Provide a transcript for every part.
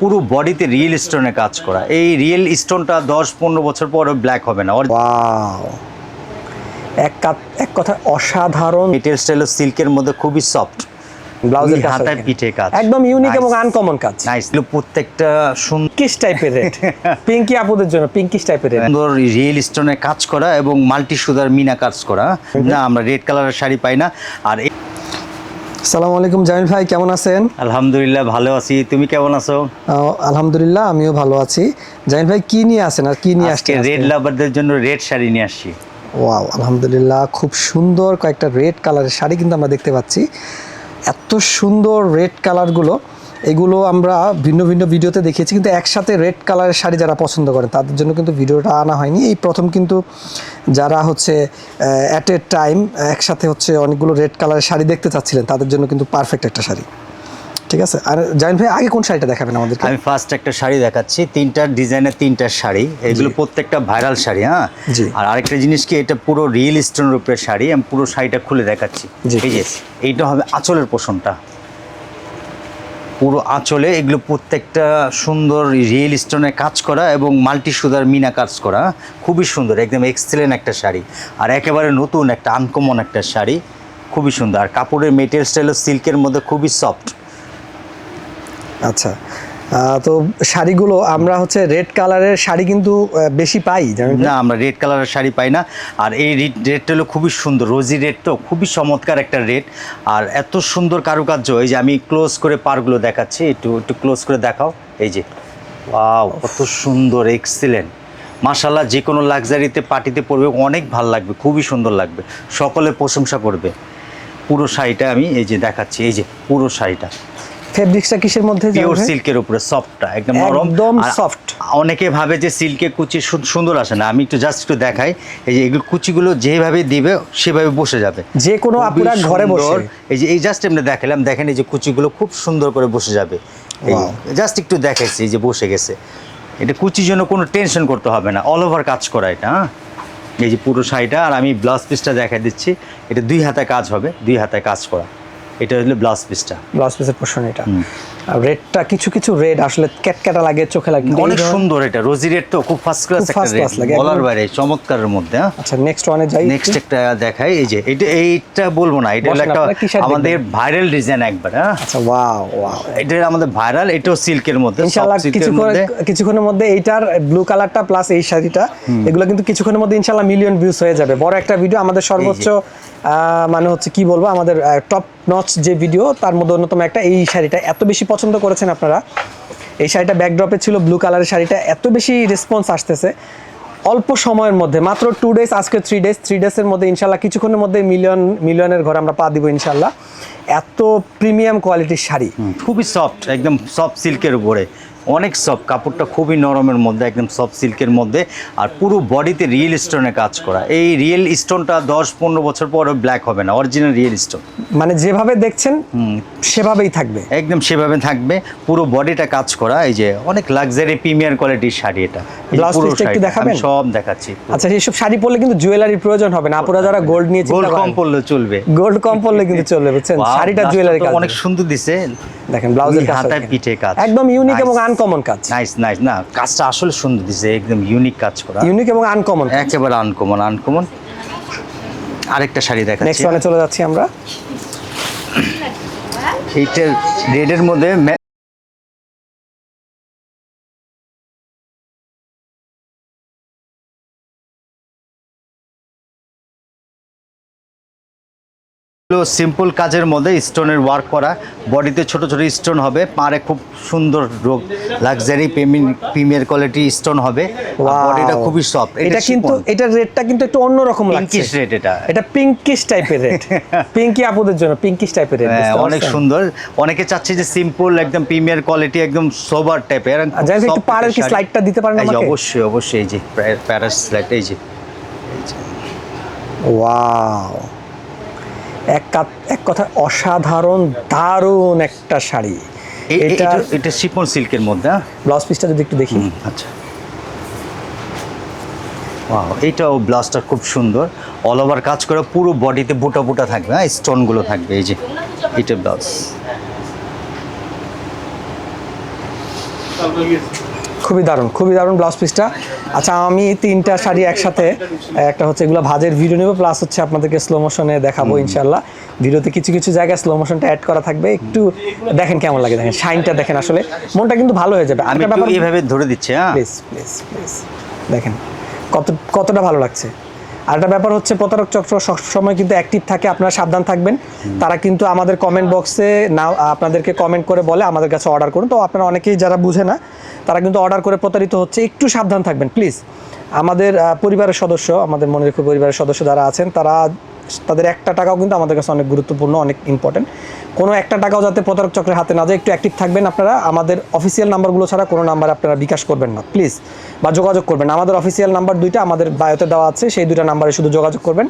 পুরো বডিতে রিয়েল স্টোনে কাজ করা। এই রিয়েল স্টোনটা দশ পনেরো বছর পরে ব্ল্যাক হবে না। এক এক কথা অসাধারণ। মেটেরিয়াল স্টাইল সিল্কের মধ্যে খুবই সফট ব্লাউজের হাতায় পিঠে কাজ। একদম ইউনিক এবং আনকমন কাজ। নাইস প্রত্যেকটা সুন্দর টাইপের রেট পিঙ্কি আপুদের জন্য পিঙ্কিশ টাইপের রেট সুন্দর রিয়েল স্টোনে কাজ করা এবং মাল্টি সুদার মিনা কাজ করা না আমরা রেড কালারের শাড়ি পাই না। আর সালাম আলাইকুম জামিল ভাই কেমন আছেন? আলহামদুলিল্লাহ ভালো আছি। তুমি কেমন আছো? আলহামদুলিল্লাহ আমিও ভালো আছি। জামিল ভাই কি নিয়ে আসেন আর কি নিয়ে আসছেন রেড লাভারদের জন্য রেড শাড়ি নিয়ে আসছি। ওয়াও আলহামদুলিল্লাহ খুব সুন্দর কয়েকটা রেড কালারের শাড়ি কিন্তু আমরা দেখতে পাচ্ছি। এত সুন্দর রেড কালারগুলো এগুলো আমরা ভিন্ন ভিন্ন ভিডিওতে দেখিয়েছি কিন্তু একসাথে রেড কালারের শাড়ি যারা পছন্দ করে তাদের জন্য কিন্তু ভিডিওটা আনা হয়নি। এই প্রথম কিন্তু যারা হচ্ছে অ্যাট এ টাইম একসাথে হচ্ছে অনেকগুলো রেড কালারের শাড়ি দেখতে চাচ্ছিলেন তাদের জন্য কিন্তু পারফেক্ট একটা শাড়ি। ঠিক আছে? আর জাইন ভাই আগে কোন শাড়িটা দেখাবেন আমাদের আমি ফার্স্ট একটা শাড়ি দেখাচ্ছি তিনটার ডিজাইনের তিনটা শাড়ি। এগুলো প্রত্যেকটা ভাইরাল শাড়ি হ্যাঁ? আর আরেকটা জিনিস কি এটা পুরো রিয়েল স্টোনের রূপের শাড়ি আমি পুরো শাড়িটা খুলে দেখাচ্ছি। জি। এই যে এইটা হবে আঁচলের পোষণটা। পুরো আঁচলে এগুলো প্রত্যেকটা সুন্দর রিয়েল স্টোনে কাজ করা এবং মাল্টি সুদার মিনা কাজ করা। খুবই সুন্দর, একদম এক্সেলেন্ট একটা শাড়ি। আর একেবারে নতুন একটা আনকমন একটা শাড়ি। খুবই সুন্দর। আর কাপড়ের মেটেরিয়াল স্টাইল সিল্কের মধ্যে খুবই সফট আচ্ছা। তো শাড়িগুলো আমরা হচ্ছে রেড কালারের শাড়ি কিন্তু বেশি পাই না, আমরা রেড কালারের শাড়ি পাই না। আর এই রেডটা হলো খুবই সুন্দর রোজি রেড তো, খুবই চমৎকার একটা রেড আর এত সুন্দর কারুকার্য, এই যে আমি ক্লোজ করে পারগুলো দেখাচ্ছি, একটু একটু ক্লোজ করে দেখাও। এই যে কত সুন্দর এক্সিলেন্ট মাশাল্লাহ যে কোনো লাক্সারিতে পার্টিতে পরবে, অনেক ভালো লাগবে, খুবই সুন্দর লাগবে। সকলে প্রশংসা করবে। পুরো শাড়িটা আমি এই যে দেখাচ্ছি, এই যে পুরো শাড়িটা। ফেব্রিক্সটা কিসের মধ্যে পিওর সিল্কের উপরে সফটটা একদম নরম। একদম soft। অনেকে ভাবে যে সিল্কে কুচি সুন্দর আসে না। আমি একটু জাস্ট একটু দেখাই। এই যে এগুলো কুচিগুলো যেভাবে দিবে সেভাবে বসে যাবে। যে কোনো আপুরা ঘরে বসে। এই যে এই জাস্ট এমনি দেখালাম দেখেন এই যে কুচিগুলো খুব সুন্দর করে বসে যাবে। জাস্ট একটু দেখাইছি এই যে বসে গেছে। এটা কুচির জন্য কোনো টেনশন করতে হবে না। অল ওভার কাজ করা এটা হ্যাঁ? এই যে পুরো শাড়িটা আর আমি ব্লাউজ পিসটা দেখাই দিচ্ছি। এটা দুই হাতে কাজ হবে দুই হাতে কাজ করা। এটা হলো ব্লাউজ পিসটা ব্লাউজ পিসের পোর্শন এটা। আর রেডটা কিছু কিছু রেড আসলে ক্যাটক্যাটা লাগে চোখে লাগে অনেক সুন্দর এটা। রোজি রেড তো খুব ফার্স্ট ক্লাস একটা রেড বলার বাইরে চমৎকারের মধ্যে হ্যাঁ। আচ্ছা নেক্সট ওয়ানে যাই নেক্সট একটা। দেখাই এই যে এটা এইটা বলব না এটা হলো একটা আমাদের ভাইরাল ডিজাইন একবার হ্যাঁ। আচ্ছা ওয়াও ওয়াও এটা আমাদের ভাইরাল এটাও সিল্কের মধ্যে ইনশাআল্লাহ কিছুক্ষণ কিছুক্ষণের মধ্যে এইটার ব্লু কালারটা প্লাস এই শাড়িটা এগুলো কিন্তু কিছুক্ষণের মধ্যে ইনশাআল্লাহ মিলিয়ন ভিউজ হয়ে যাবে। বড় একটা ভিডিও আমাদের সর্বোচ্চ মানে হচ্ছে কি বলব, আমাদের টপ নচ যে ভিডিও তার মধ্যে অন্যতম একটা, এই শাড়িটা এত বেশি পছন্দ করেছেন আপনারা। এই শাড়িটা ব্যাকড্রপে ছিল ব্লু কালারের শাড়িটা, এত বেশি রেসপন্স আসতেছে। অল্প সময়ের মধ্যে, মাত্র টু ডেজ আজকে থ্রি ডেজ থ্রি ডেজের মধ্যে ইনশাল্লাহ, কিছুক্ষণের মধ্যে মিলিয়ন মিলিয়নের ঘরে আমরা পা দিব ইনশাল্লাহ। এত প্রিমিয়াম কোয়ালিটির শাড়ি। খুবই সফট একদম সফট সিল্কের উপরে। অনেক সফট কাপড়টা খুবই নরমের মধ্যে একদম সফট সিল্কের মধ্যে আর পুরো বডিতে রিয়েল স্টোনে কাজ করা। এই রিয়েল স্টোনটা দশ পনেরো বছর পরে ব্ল্যাক হবে না অরিজিনাল রিয়েল স্টোন মানে যেভাবে দেখছেন সেভাবেই থাকবে। একদম সেভাবে থাকবে পুরো বডিটা কাজ করা এই যে অনেক লাক্সারি প্রিমিয়ার কোয়ালিটির শাড়ি এটা। একটু দেখাবেন? সব দেখাচ্ছি আচ্ছা এইসব শাড়ি পরলে কিন্তু জুয়েলারি প্রয়োজন হবে না আপুরা যারা গোল্ড নিয়ে গোল্ড কম পড়লে চলবে। গোল্ড কম পরলে কিন্তু চলবে বুঝছেন? শাড়িটা জুয়েলারি অনেক সুন্দর দিছে। দেখেন ব্লাউজের হাতায় পিঠে কাজ। একদম ইউনিক এবং আনকমন কাজ। নাইস নাইস না কাজটা আসলে সুন্দর দিছে একদম ইউনিক কাজ করা। ইউনিক এবং আনকমন একেবারে আনকমন আনকমন আরেকটা শাড়ি নেক্সট দেখাচ্ছি ওয়ানে চলে যাচ্ছি আমরা। এইটার রেডের মধ্যে মে- সিম্পল কাজের মধ্যে স্টোনের ওয়ার্ক করা। বডিতে ছোট ছোট স্টোন হবে পারে খুব সুন্দর রোগ লাক্সারি প্রিমিয়ার কোয়ালিটি স্টোন হবে. বডিটা খুবই সফট এটা কিন্তু এটার রেটটা কিন্তু একটু অন্যরকম পিঙ্কিশ রেড এটা। এটা পিঙ্কিশ টাইপের রেট পিঙ্কি আপুদের জন্য পিঙ্কিশ টাইপের রেট হ্যাঁ, অনেক সুন্দর। অনেকে চাচ্ছে যে সিম্পল একদম প্রিমিয়ার কোয়ালিটি একদম সোবার টাইপের হোক, একটু পাড়ের কি slide-টা দিতে পারেন আমাকে? অবশ্যই অবশ্যই এই যে প্যারাস স্লাইড এই যে। ওয়াও এক এক কথা অসাধারণ দারুণ একটা শাড়ি। এটা এটা শিপন সিল্কের মধ্যে হ্যাঁ? ব্লাউজ পিসটা যদি একটু দেখি। আচ্ছা। ওয়াও এইটাও ব্লাউজটা খুব সুন্দর। অল ওভার কাজ করে পুরো বডিতে বুটা বুটা থাকবে হ্যাঁ? স্টোনগুলো থাকবে এই যে এটা ব্লাউজ খুবই দারুণ খুবই দারুণ ব্লাউজ পিসটা আচ্ছা আমি তিনটা শাড়ি একসাথে একটা হচ্ছে এগুলো ভাজের ভিডিও নেব প্লাস হচ্ছে আপনাদেরকে স্লো মোশনে দেখাবো ইনশাল্লাহ ভিডিওতে কিছু কিছু জায়গায় স্লো মোশনটা অ্যাড করা থাকবে। একটু দেখেন কেমন লাগে দেখেন শাইনটা দেখেন আসলে। মনটা কিন্তু ভালো হয়ে যাবে। আমি এইভাবে ধরে দিচ্ছি হ্যাঁ। প্লিজ প্লিজ প্লিজ দেখেন কত কতটা ভালো লাগছে। আর একটা ব্যাপার হচ্ছে, প্রতারক চক্র সবসময় কিন্তু অ্যাক্টিভ থাকে, আপনারা সাবধান থাকবেন। তারা কিন্তু আমাদের কমেন্ট বক্সে না আপনাদেরকে কমেন্ট করে বলে আমাদের কাছে অর্ডার করুন। তো আপনারা অনেকেই যারা বুঝে না, তারা কিন্তু অর্ডার করে প্রতারিত হচ্ছে। একটু সাবধান থাকবেন প্লিজ আমাদের পরিবারের সদস্য, আমাদের মনে রেখে পরিবারের সদস্য যারা আছেন, তারা তাদের একটা টাকাও কিন্তু আমাদের কাছে অনেক গুরুত্বপূর্ণ অনেক ইম্পর্টেন্ট কোনো একটা টাকাও যাতে প্রতারক চক্রের হাতে না যায় একটু অ্যাক্টিভ থাকবেন আপনারা। আমাদের অফিসিয়াল নাম্বারগুলো ছাড়া কোনো নাম্বার আপনারা বিকাশ করবেন না প্লিজ বা যোগাযোগ করবেন আমাদের অফিসিয়াল নাম্বার দুইটা আমাদের বায়োতে দেওয়া আছে সেই দুইটা নাম্বারে শুধু যোগাযোগ করবেন।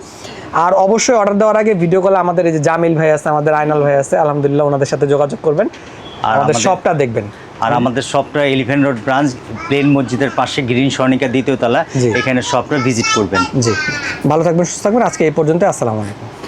আর অবশ্যই অর্ডার দেওয়ার আগে ভিডিও কলে আমাদের এই যে জামিল ভাই আছে আমাদের আইনাল ভাই আছে আলহামদুলিল্লাহ ওনাদের সাথে যোগাযোগ করবেন। আর আমাদের আমাদের- সবটা দেখবেন। আর আমাদের সবটা এলিফেন্ট রোড ব্রাঞ্চ প্লেন মসজিদের পাশে গ্রিন স্বর্ণিকা দ্বিতীয় তলা এখানে সবটা ভিজিট করবেন। জি। ভালো থাকবেন সুস্থ থাকবেন। আজকে এই পর্যন্ত আসসালামু আলাইকুম।